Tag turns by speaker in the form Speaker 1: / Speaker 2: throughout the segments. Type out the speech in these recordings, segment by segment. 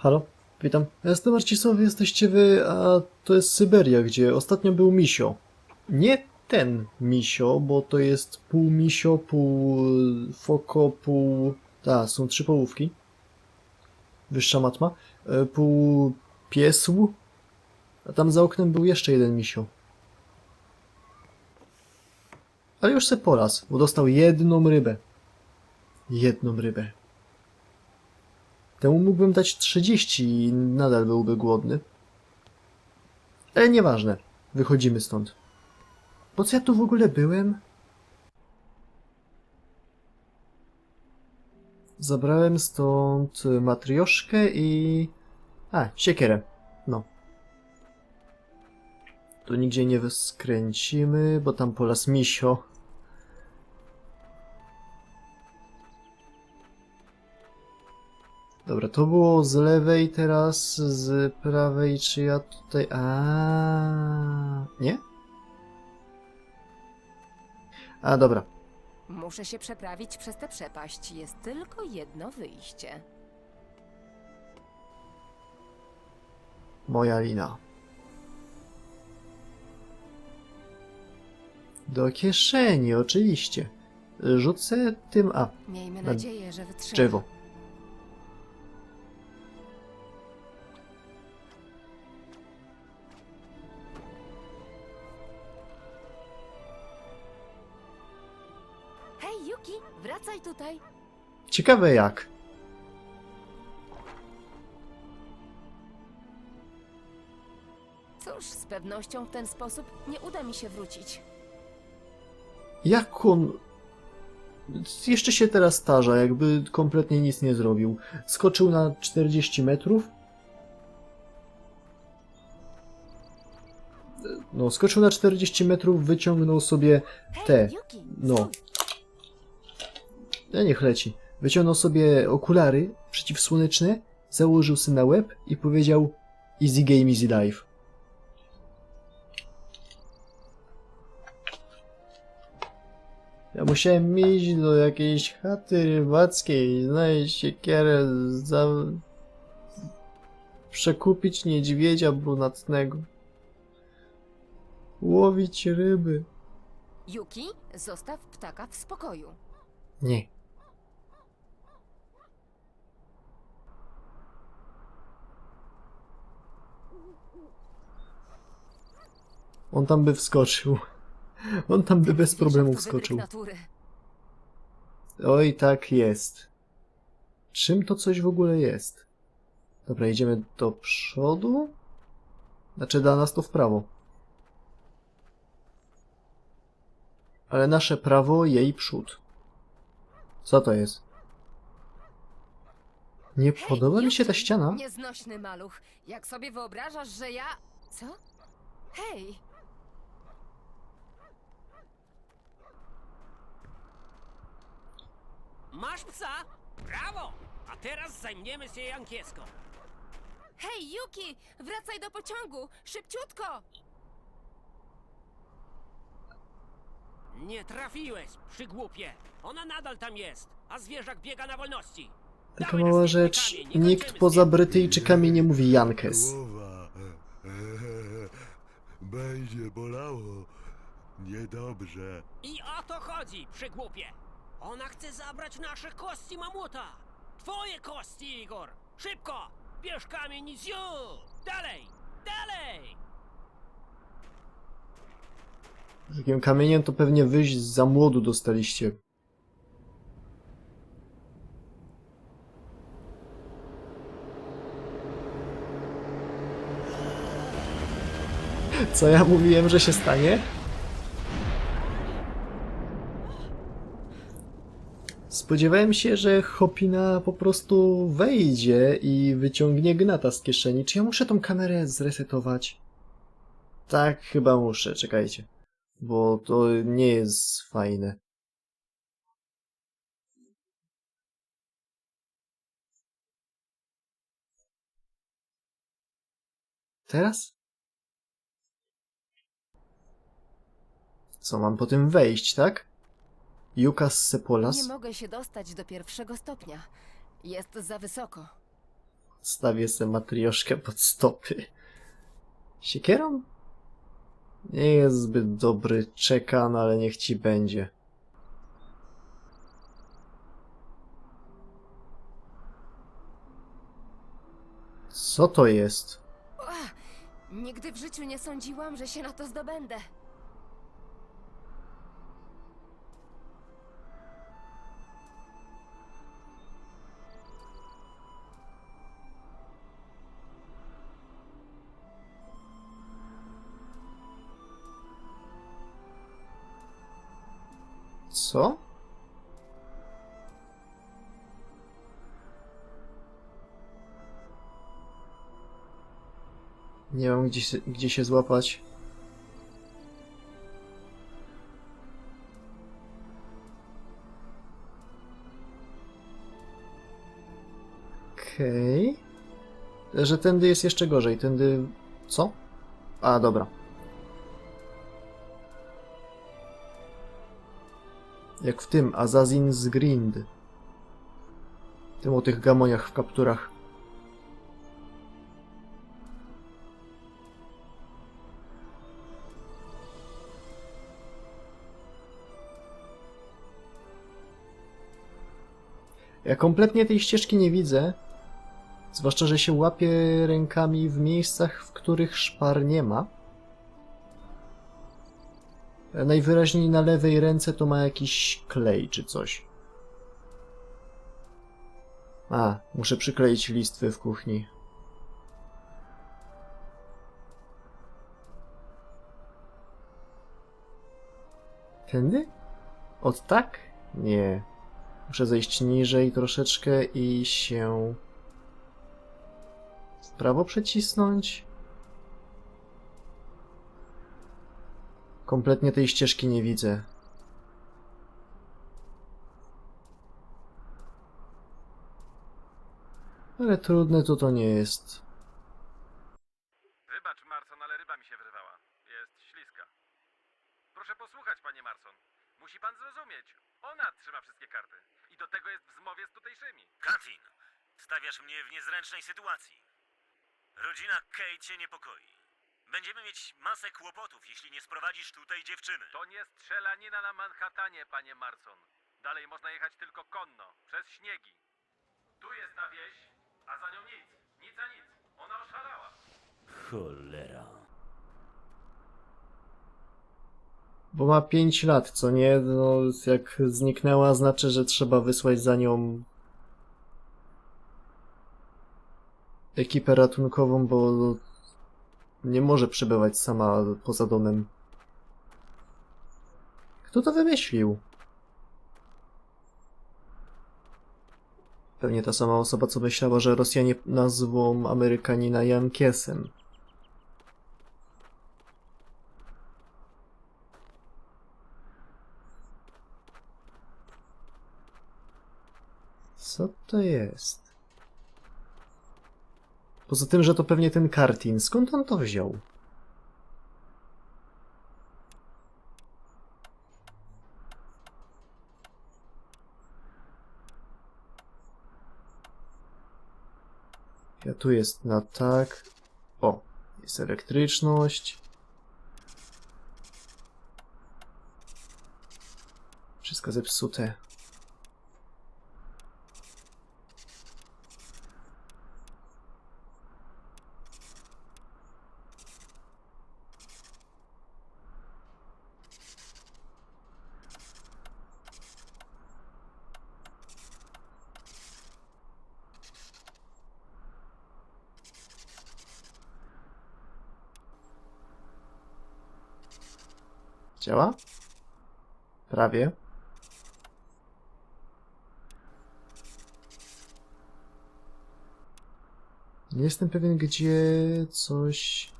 Speaker 1: Halo, witam. Ja Jestem Marcisowy, jesteście wy, a to jest Syberia, gdzie ostatnio był misio. Nie ten misio, bo to jest pół misio, pół foko, pół... Ta, są trzy połówki. Wyższa matma. E, Pół piesł. A tam za oknem był jeszcze jeden misio. Ale już se poraz, bo dostał jedną rybę. Jedną rybę. Temu mógłbym dać 30 i nadal byłby głodny. Ale nieważne. Wychodzimy stąd. Po co ja tu w ogóle byłem? Zabrałem stąd matrioszkę i... A, siekierę. No. Tu nigdzie nie skręcimy, bo tam po las misio. Dobra, to było z lewej, teraz z prawej, czy ja tutaj... A Nie? A, dobra.
Speaker 2: Muszę się przeprawić przez tę przepaść. Jest tylko jedno wyjście.
Speaker 1: Moja lina. Do kieszeni, oczywiście. Rzucę tym... A,
Speaker 2: Miejmy
Speaker 1: Na
Speaker 2: nadzieję, że wytrzyma.
Speaker 1: drzewo.
Speaker 2: Wracaj tutaj.
Speaker 1: Ciekawe jak.
Speaker 2: Cóż, z pewnością w ten sposób nie uda mi się wrócić.
Speaker 1: Jak on... Jeszcze się teraz starza, jakby kompletnie nic nie zrobił. Skoczył na 40 metrów. No, skoczył na 40 metrów, wyciągnął sobie
Speaker 2: Hej,
Speaker 1: te.
Speaker 2: Yuki,
Speaker 1: No.
Speaker 2: stój.
Speaker 1: Ja niech leci. Wyciągnął sobie okulary przeciwsłoneczne, założył sobie na łeb i powiedział Easy game, easy life. Ja musiałem iść do jakiejś chaty rybackiej, znaleźć siekierę, za... przekupić niedźwiedzia brunatnego. Łowić ryby.
Speaker 2: Yuki, zostaw ptaka w spokoju.
Speaker 1: Nie. On tam by wskoczył. On tam by bez problemu wskoczył. Oj, tak jest. Czym to coś w ogóle jest? Dobra, idziemy do przodu? Znaczy, da nas to w prawo. Ale nasze prawo, jej przód. Co to jest? Nie podoba mi się ta ściana.
Speaker 2: Nieznośny maluch. Jak sobie wyobrażasz, że ja... Co? Hej,
Speaker 3: Masz psa? Brawo! A teraz zajmiemy się Jankieską.
Speaker 2: hej, Yuki, wracaj do pociągu, szybciutko.
Speaker 3: Nie trafiłeś, przygłupie. Ona nadal tam jest, a zwierzak biega na wolności.
Speaker 1: Taka
Speaker 3: Dawaj
Speaker 1: mała
Speaker 3: następny
Speaker 1: rzecz.
Speaker 3: kamień, nie
Speaker 1: Nikt
Speaker 3: kończymy
Speaker 1: poza
Speaker 3: tym.
Speaker 1: Brytyjczykami nie mówi Jankes.
Speaker 4: Głowa. Będzie bolało. Niedobrze.
Speaker 3: I o to chodzi, przygłupie. Ona chce zabrać nasze kości mamuta. Twoje kości, Igor. Szybko! Bierz kamień i ziu! Dalej! Dalej!
Speaker 1: Takim kamieniem to pewnie wyjść za młodu dostaliście. Co ja mówiłem, że się stanie? Spodziewałem się, że Hopina po prostu wejdzie i wyciągnie gnata z kieszeni. Czy ja muszę tą kamerę zresetować? Tak, chyba muszę, czekajcie bo to nie jest fajne. Teraz? Co, mam po tym wejść, tak? Jukas Sepolas?
Speaker 2: Nie mogę się dostać do pierwszego stopnia. Jest za wysoko.
Speaker 1: Stawię se matrioszkę pod stopy. Siekierą? Nie jest zbyt dobry, czekan, ale niech ci będzie. Co to jest?
Speaker 2: Nigdy w życiu nie sądziłam, że się na to zdobędę.
Speaker 1: Co? Nie mam gdzie gdzie się złapać. Okej. Że tędy jest jeszcze gorzej. Tędy... Co? A, dobra. Jak w tym Assassin's Grind. Tym o tych gamoniach w kapturach. Ja kompletnie tej ścieżki nie widzę. Zwłaszcza, że się łapię rękami w miejscach, w których szpar nie ma. Najwyraźniej na lewej ręce to ma jakiś klej czy coś. A, muszę przykleić listwy w kuchni. Tędy? Od tak? Nie. Muszę zejść niżej troszeczkę i się w prawo przecisnąć. Kompletnie tej ścieżki nie widzę. Ale trudne to to nie jest.
Speaker 5: Wybacz, Marson, ale ryba mi się wyrwała. Jest śliska. Proszę posłuchać, panie Marson. Musi pan zrozumieć. Ona trzyma wszystkie karty. I do tego jest w zmowie z tutejszymi.
Speaker 6: Katin, stawiasz mnie w niezręcznej sytuacji. Rodzina Kate się niepokoi. Będziemy mieć masę kłopotów, jeśli nie sprowadzisz tutaj dziewczyny.
Speaker 5: To nie strzelanina na Manhattanie, panie Marson. Dalej można jechać tylko konno, przez śniegi. Tu jest ta wieś, a za nią nic. Nic a nic. Ona oszalała.
Speaker 6: Cholera.
Speaker 1: Bo ma 5 lat, co nie? No, jak zniknęła, znaczy, że trzeba wysłać za nią ekipę ratunkową, bo nie może przebywać sama poza domem. Kto to wymyślił? Pewnie ta sama osoba, co myślała, że Rosjanie nazwą Amerykanina Jankiesem. Co to jest? Poza tym, że to pewnie ten Kartin. Skąd on to wziął? Ja tu jest na tak. O, jest elektryczność. Wszystko zepsute. Działa? Prawie. Nie jestem pewien, gdzie coś.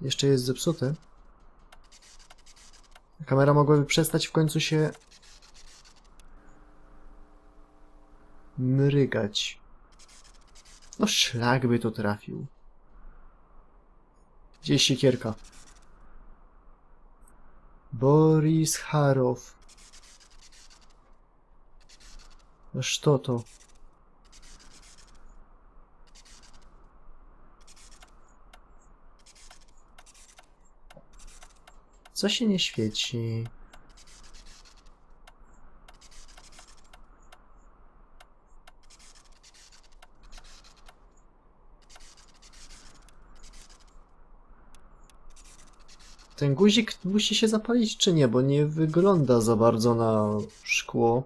Speaker 1: Jeszcze jest zepsute. Kamera mogłaby przestać w końcu się mrygać. No szlak by to trafił. Gdzie jest siekierka? Boris Harow. Что to? Co się nie świeci? Ten guzik musi się zapalić czy nie, bo nie wygląda za bardzo na szkło.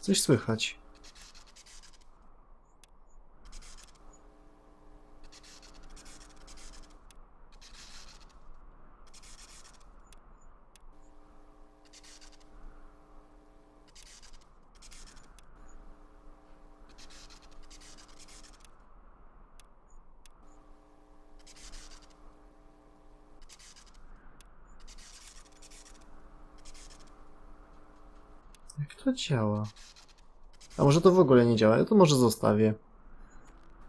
Speaker 1: Coś słychać. Jak to działa? A może to w ogóle nie działa? Ja to może zostawię.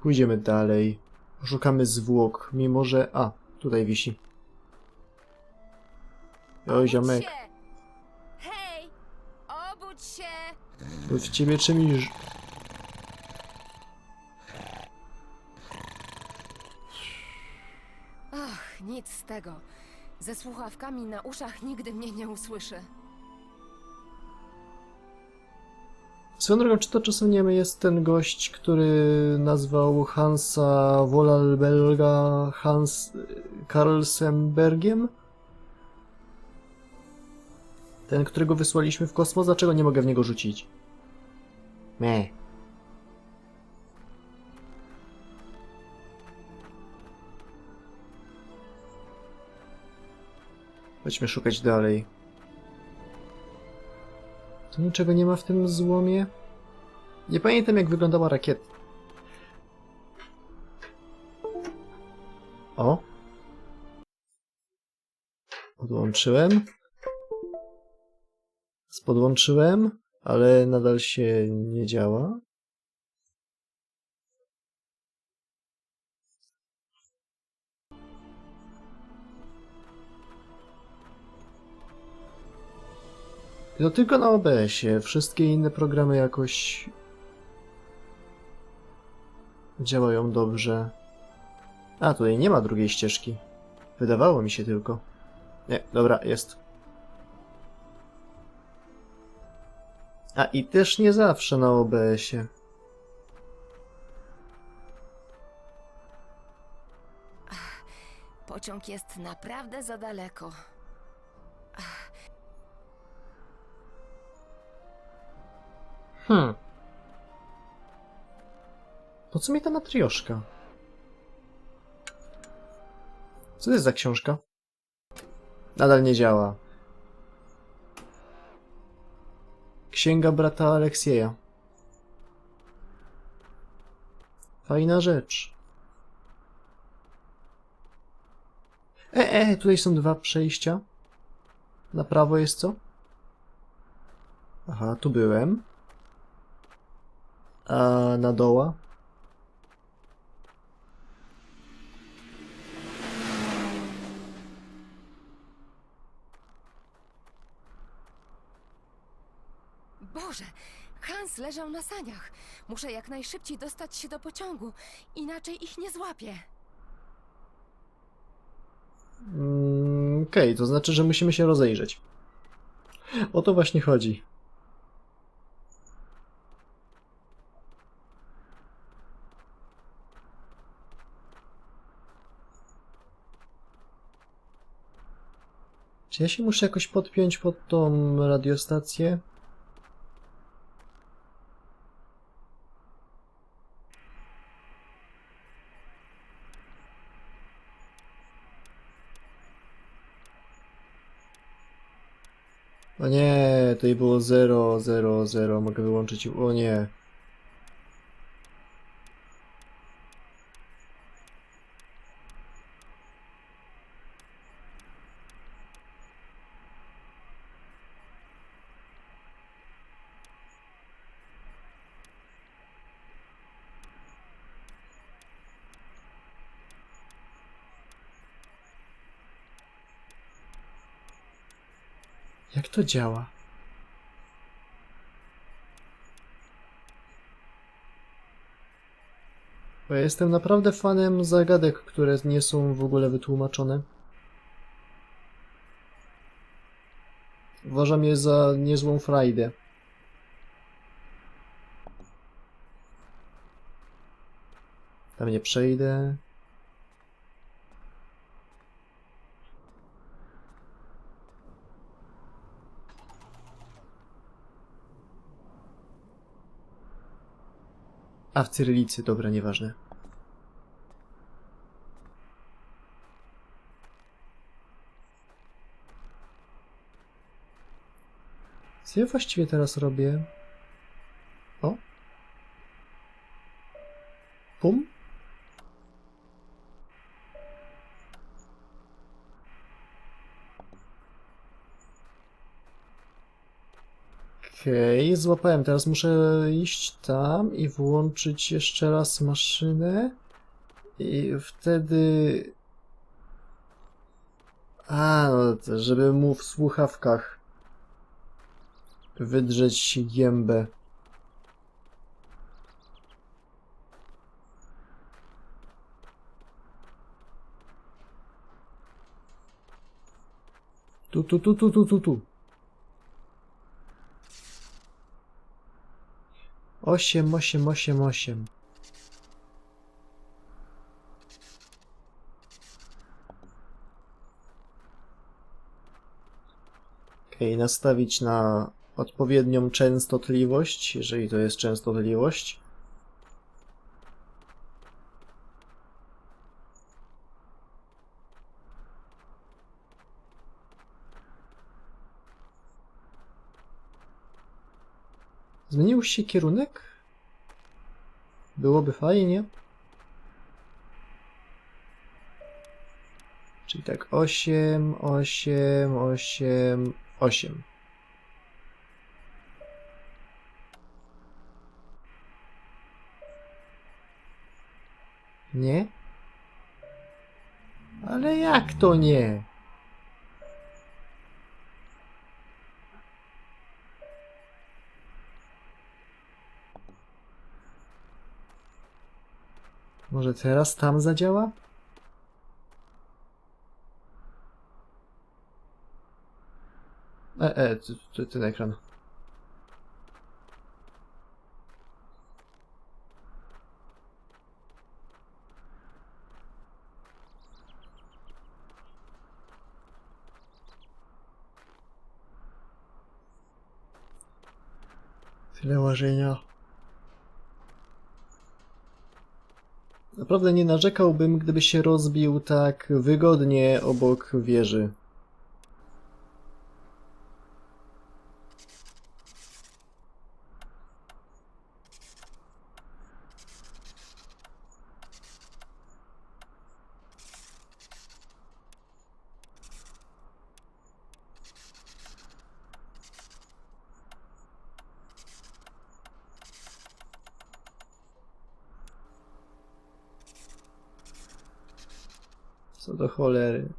Speaker 1: Pójdziemy dalej. Poszukamy zwłok, mimo że... A, tutaj wisi. O, ziomek.
Speaker 2: Hej! Obudź się!
Speaker 1: W ciebie czymś...
Speaker 2: Ach, nic z tego. Ze słuchawkami na uszach nigdy mnie nie usłyszy.
Speaker 1: Swoją drogą, czy to czasem nie jest ten gość, który nazwał Hansa Wolalbelga Hans Karlsenbergiem? Ten, którego wysłaliśmy w kosmos? Dlaczego nie mogę w niego rzucić? Me. Chodźmy szukać dalej. Tu niczego nie ma w tym złomie? Nie pamiętam jak wyglądała rakieta. O. Podłączyłem. Spodłączyłem, ale nadal się nie działa. To tylko na OBS-ie. Wszystkie inne programy jakoś działają dobrze. A, tutaj nie ma drugiej ścieżki. Wydawało mi się tylko. Nie, dobra, jest. A i też nie zawsze na OBS-ie.
Speaker 2: Pociąg jest naprawdę za daleko.
Speaker 1: Hmm. Po co mi ta matrioszka? Co to jest za książka? Nadal nie działa. Księga brata Aleksieja. Fajna rzecz. E, e, tutaj są dwa przejścia. Na prawo jest co? Aha, tu byłem. A na doła?
Speaker 2: Boże! Hans leżał na saniach. Muszę jak najszybciej dostać się do pociągu, inaczej ich nie złapię.
Speaker 1: Mm, Okej, to znaczy, że musimy się rozejrzeć. O to właśnie chodzi. Czy ja się muszę jakoś podpiąć pod tą radiostację? O nie, tutaj było 0, 0, 0. Mogę wyłączyć. O nie. Jak to działa? Bo ja jestem naprawdę fanem zagadek, które nie są w ogóle wytłumaczone. Uważam je za niezłą frajdę. Tam nie przejdę. A w cyrylicy, dobra, nieważne. Co ja właściwie teraz robię? O. Pum. Okej, złapałem. Teraz muszę iść tam i włączyć jeszcze raz maszynę. I wtedy... A, no, żeby mu w słuchawkach wydrzeć gębę. Tu, tu, tu, tu, tu, tu, tu. Osiem, osiem, osiem, osiem. Okej, nastawić na odpowiednią częstotliwość, jeżeli to jest częstotliwość. Zmienił się kierunek? Byłoby fajnie. Czyli tak 8, 8, 8, 8. Nie? Ale jak to nie? Może teraz tam zadziała? E, e, t- t- ten ekran. Tyle łażenia. Naprawdę nie narzekałbym, gdyby się rozbił tak wygodnie obok wieży. Co do cholery.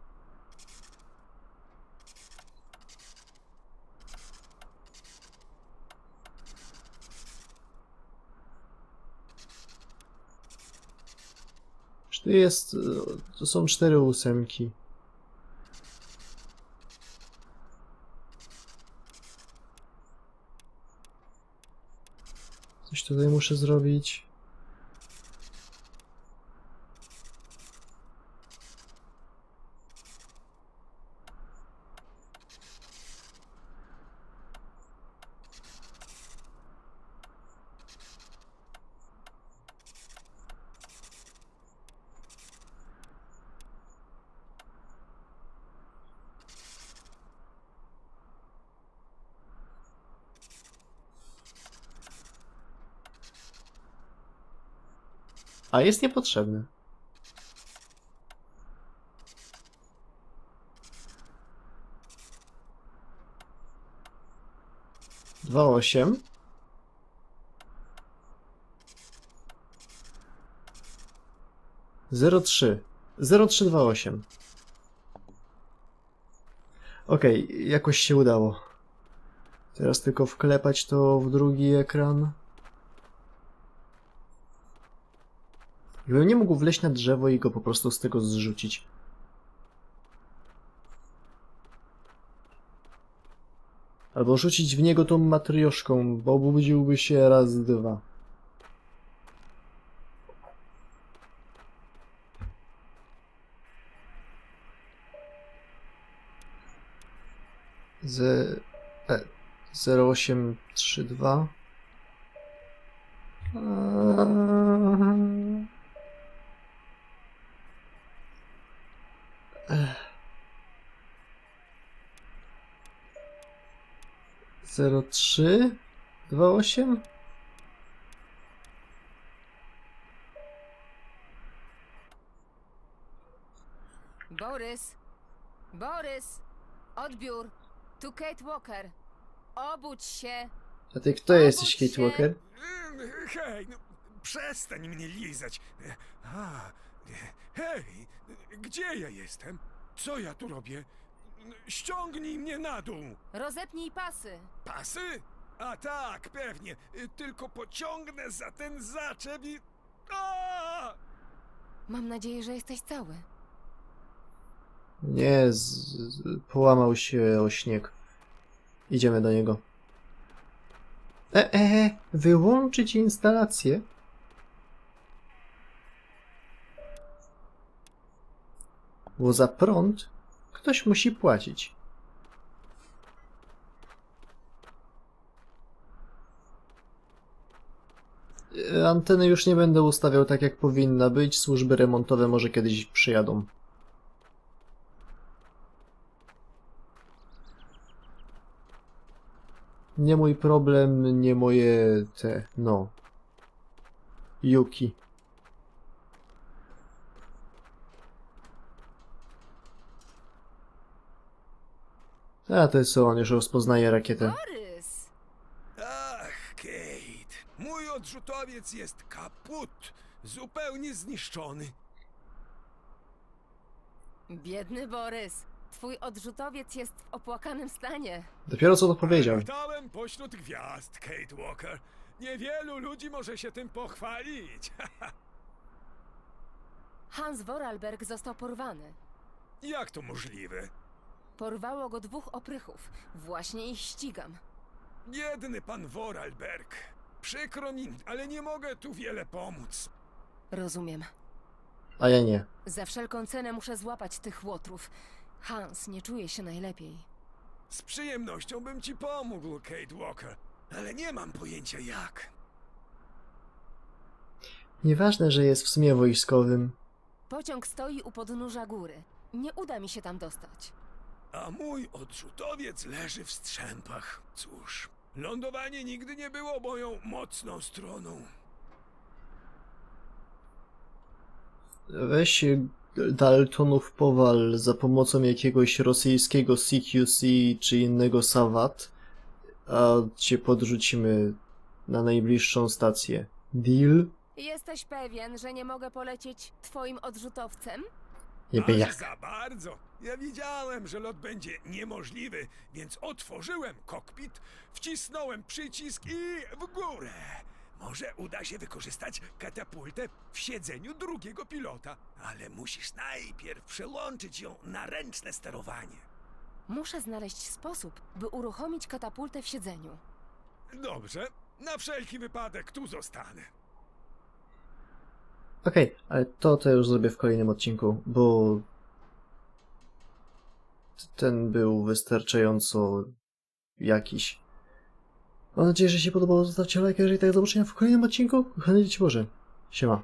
Speaker 1: To jest... To są cztery ósemki. Coś tutaj muszę zrobić. A jest niepotrzebny. Dwa osiem. Zero trzy. Zero trzy dwa osiem. Okej, jakoś się udało. Teraz tylko wklepać to w drugi ekran. Gdybym nie mógł wleźć na drzewo i go po prostu z tego zrzucić. Albo rzucić w niego tą matrioszką, bo obudziłby się raz, dwa. Z... E, 0832 Zero trzy dwa osiem
Speaker 2: Borys! Borys! Odbiór! Tu Kate Walker! Obudź się!
Speaker 1: A ty kto
Speaker 2: Obudź
Speaker 1: jesteś, Kate
Speaker 2: się.
Speaker 1: Walker?
Speaker 7: Ym, Hej, no, przestań mnie lizać. A, hej, gdzie ja jestem? Co ja tu robię? Ściągnij mnie na dół.
Speaker 2: Rozepnij pasy!
Speaker 7: Pasy? A tak, pewnie. Tylko pociągnę za ten zaczep i... A!
Speaker 2: Mam nadzieję, że jesteś cały.
Speaker 1: Nie, z, z, połamał się o śnieg. Idziemy do niego. E, e, e, wyłączyć instalację? Bo za prąd ktoś musi płacić. E, Anteny już nie będę ustawiał tak jak powinna być. Służby remontowe może kiedyś przyjadą. Nie mój problem, nie moje te, no. Yuki. A to jest co, on już rozpoznaje rakietę.
Speaker 2: Borys!
Speaker 7: Ach, Kate, mój odrzutowiec jest kaput. Zupełnie zniszczony.
Speaker 2: Biedny Borys! Twój odrzutowiec jest w opłakanym stanie.
Speaker 1: Dopiero co to powiedział.
Speaker 7: Latałem pośród gwiazd, Kate Walker. Niewielu ludzi może się tym pochwalić.
Speaker 2: Hans Vorarlberg został porwany.
Speaker 7: Jak to możliwe?
Speaker 2: Porwało go dwóch oprychów. Właśnie ich ścigam.
Speaker 7: Biedny pan Vorarlberg. Przykro mi, ale nie mogę tu wiele pomóc.
Speaker 2: Rozumiem.
Speaker 1: A ja nie.
Speaker 2: Za wszelką cenę muszę złapać tych łotrów. Hans nie czuje się najlepiej.
Speaker 7: Z przyjemnością bym ci pomógł, Kate Walker, ale nie mam pojęcia jak.
Speaker 1: Nieważne, że jest w sumie wojskowym.
Speaker 2: Pociąg stoi u podnóża góry. Nie uda mi się tam dostać.
Speaker 7: A mój odrzutowiec leży w strzępach. Cóż, lądowanie nigdy nie było moją mocną stroną.
Speaker 1: Weź Daltonów powal za pomocą jakiegoś rosyjskiego CQC czy innego Sawat, a cię podrzucimy na najbliższą stację. Deal?
Speaker 2: Jesteś pewien, że nie mogę polecieć twoim odrzutowcem?
Speaker 7: Aż
Speaker 1: jak.
Speaker 7: za bardzo. Ja wiedziałem, że lot będzie niemożliwy, więc otworzyłem kokpit, wcisnąłem przycisk i w górę. Może uda się wykorzystać katapultę w siedzeniu drugiego pilota, ale musisz najpierw przełączyć ją na ręczne sterowanie.
Speaker 2: Muszę znaleźć sposób, by uruchomić katapultę w siedzeniu.
Speaker 7: Dobrze, na wszelki wypadek tu zostanę.
Speaker 1: Okej, ale to to już zrobię w kolejnym odcinku, bo ten był wystarczająco jakiś. Mam nadzieję, że się podobało. Zostawcie lajka, jeżeli tak. Do zobaczenia w kolejnym odcinku. Dzieci Boże. Siema.